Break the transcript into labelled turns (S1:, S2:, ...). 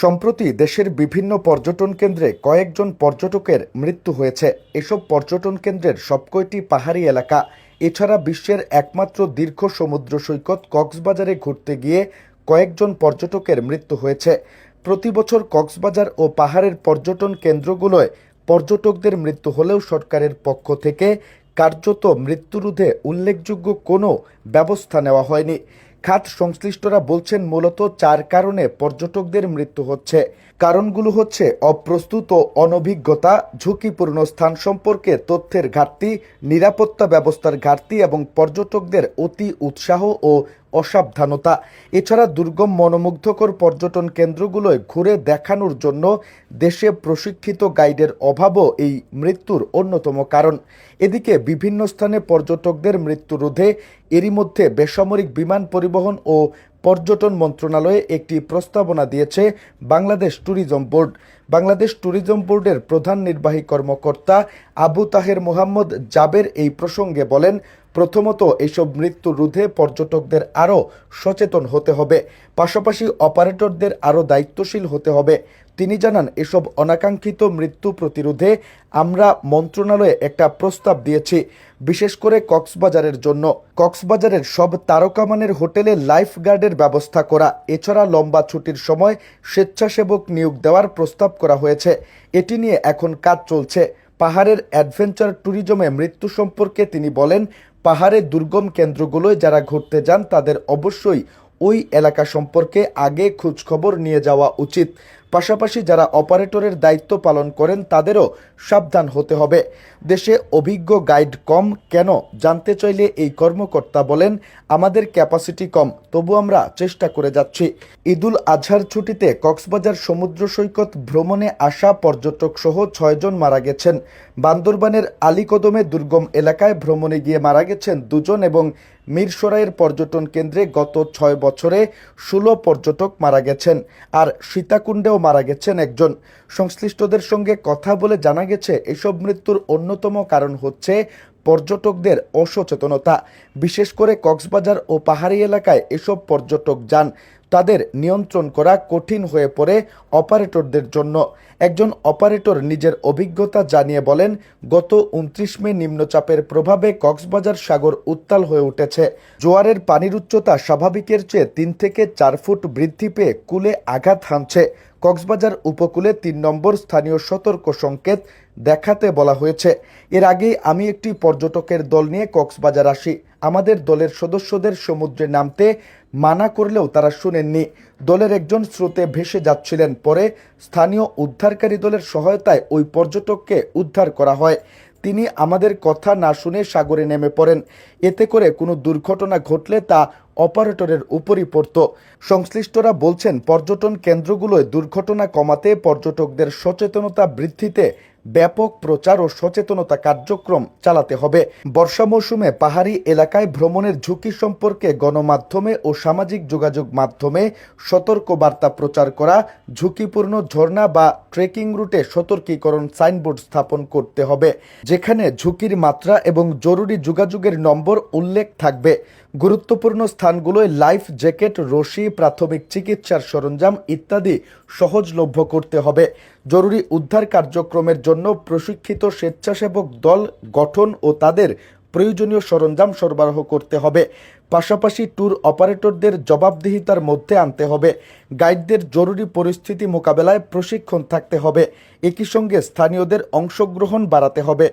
S1: সম্প্রতি দেশের বিভিন্ন পর্যটন কেন্দ্রে কয়েকজন পর্যটকের মৃত্যু হয়েছে। এসব পর্যটন কেন্দ্রের সবকয়টি পাহাড়ি এলাকা। এছাড়া বিশ্বের একমাত্র দীর্ঘ সমুদ্র সৈকত কক্সবাজারে ঘুরতে গিয়ে কয়েকজন পর্যটকের মৃত্যু হয়েছে। প্রতি বছর কক্সবাজার ও পাহাড়ের পর্যটন কেন্দ্রগুলোয় পর্যটকদের মৃত্যু হলেও সরকারের পক্ষ থেকে কার্যত মৃত্যুরোধে উল্লেখযোগ্য কোনো ব্যবস্থা নেওয়া হয়নি। খাত সংশ্লিষ্টরা বলছেন মূলত চার কারণে পর্যটকদের মৃত্যু হচ্ছে। কারণগুলো হচ্ছে অপ্রস্তুত ও অনভিজ্ঞতা, ঝুঁকিপূর্ণ স্থান সম্পর্কে তথ্যের ঘাটতি, নিরাপত্তা ব্যবস্থার ঘাটতি এবং পর্যটকদের অতি উৎসাহ ও অসাবধানতা। এছাড়া দুর্গম মনোমুগ্ধকর পর্যটন কেন্দ্রগুলোয় ঘুরে দেখানোর জন্য দেশে প্রশিক্ষিত গাইডের অভাবও এই মৃত্যুর অন্যতম কারণ। এদিকে বিভিন্ন স্থানে পর্যটকদের মৃত্যু রোধে এরই মধ্যে বেসামরিক বিমান পরিবহন ও পর্যটন মন্ত্রণালয়ে একটি প্রস্তাবনা দিয়েছে Bangladesh tourism board. Bangladesh tourism বোর্ডের প্রধান নির্বাহী কর্মকর্তা আবু তাহের মোহাম্মদ জাবের এই প্রসঙ্গে বলেন প্রথমত এইসব মৃত্যু রোধে পর্যটকদের আরও সচেতন হতে হবে। পাশাপাশি অপারেটরদের আরও দায়িত্বশীল হতে হবে। তিনি জানান, এসব অনাকাঙ্ক্ষিত মৃত্যু প্রতিরোধে আমরা মন্ত্রণালয়ে একটা প্রস্তাব দিয়েছি, বিশেষ করে কক্সবাজারের জন্য। কক্সবাজারের সব তারকামানের হোটেলে লাইফ গার্ডের ব্যবস্থা করা, এছাড়া লম্বা ছুটির সময় স্বেচ্ছাসেবক নিয়োগ দেওয়ার প্রস্তাব করা হয়েছে। এটি নিয়ে এখন কাজ চলছে। পাহাড়ের অ্যাডভেঞ্চার ট্যুরিজমে মৃত্যু সম্পর্কে তিনি বলেন পাহাড়ের দুর্গম কেন্দ্রগুলোয় যারা ঘুরতে যান তাদের অবশ্যই ওই এলাকা সম্পর্কে আগে খোঁজখবর নিয়ে যাওয়া উচিত। পাশাপাশি যারা অপারেটরের দায়িত্ব পালন করেন, তাদেরও সাবধান হতে হবে। দেশে অভিজ্ঞ গাইড কম, কেন? জানতে চাইলে এই কর্মকর্তা বলেন, আমাদের ক্যাপাসিটি কম, তবু আমরা চেষ্টা করে যাচ্ছি। ঈদুল আজহার ছুটিতে কক্সবাজার সমুদ্র সৈকত ভ্রমণে আসা পর্যটক সহ ছয়জন মারা গেছেন। বান্দরবানের আলীকদমে দুর্গম এলাকায় ভ্রমণে গিয়ে মারা গেছেন দুজন এবং মিরসরাইয়ের পর্যটন কেন্দ্রে গত ছয় বছরে ষোলো পর্যটক মারা গেছেন। আর সীতাকুণ্ডেও মারা গেছেন একজন। সংশ্লিষ্টদের সঙ্গে কথা বলে জানা গেছে এসব মৃত্যুর অন্যতম কারণ হচ্ছে পর্যটকদের অসচেতনতা। বিশেষ করে কক্সবাজার ও পাহাড়ি এলাকায় এসব পর্যটক যান। তাদের নিয়ন্ত্রণ করা কঠিন হয়ে পড়ে অপারেটরদের জন্য। একজন অপারেটর নিজের অভিজ্ঞতা জানিয়ে বলেন, গত উনত্রিশ মে নিম্নচাপের প্রভাবে কক্সবাজার সাগর উত্তাল হয়ে উঠেছে। জোয়ারের পানির উচ্চতা স্বাভাবিকের চেয়ে তিন থেকে চার ফুট বৃদ্ধি পেয়ে কুলে আঘাত হানছে। কক্সবাজার উপকূলে তিন নম্বর স্থানীয় সতর্ক সংকেত দেখাতে বলা হয়েছে, এর আগেই আমি একটি পর্যটকের দল নিয়ে কক্সবাজার আসি। আমাদের দলের সদস্যদের সমুদ্রে নামতে মানা করলেও তারা শুনেননি। দলের একজন স্রোতে ভেসে যাচ্ছিলেন, পরে স্থানীয় উদ্ধারকারী দলের সহায়তায় ওই পর্যটককে উদ্ধার করা হয়। তিনি আমাদের কথা না শুনে সাগরে নেমে পড়েন। এতে করে কোনো দুর্ঘটনা ঘটলে তা অপারেটরের উপরই পড়ত। সংশ্লিষ্টরা বলছেন, পর্যটন কেন্দ্রগুলোয় দুর্ঘটনা কমাতে পর্যটকদের সচেতনতা বৃদ্ধিতে ব্যাপক প্রচার ও সচেতনতা কার্যক্রম চালাতে হবে। বর্ষা মৌসুমে পাহাড়ি এলাকায় ভ্রমণের ঝুঁকি সম্পর্কে গণমাধ্যমে ও সামাজিক যোগাযোগ মাধ্যমে সতর্ক বার্তা প্রচার করা, ঝুঁকিপূর্ণ ঝর্ণা বা ট্রেকিং রুটে সতর্কীকরণ সাইনবোর্ড স্থাপন করতে হবে, যেখানে ঝুঁকির মাত্রা এবং জরুরি যোগাযোগের নম্বর উল্লেখ থাকবে। গুরুত্বপূর্ণ স্থানগুলোয় লাইফ জ্যাকেট, রশি, প্রাথমিক চিকিৎসার সরঞ্জাম ইত্যাদি সহজলভ্য করতে হবে। জরুরি উদ্ধার কার্যক্রমের জন্য প্রশিক্ষিত স্বেচ্ছাসেবক দল গঠন ও তাদের প্রয়োজনীয় সরঞ্জাম সরবরাহ করতে হবে। পাশাপাশি ট্যুর অপারেটরদের জবাবদিহিতার মধ্যে আনতে হবে। গাইডদের জরুরি পরিস্থিতি মোকাবেলায় প্রশিক্ষণ থাকতে হবে। একই সঙ্গে স্থানীয়দের অংশগ্রহণ বাড়াতে হবে।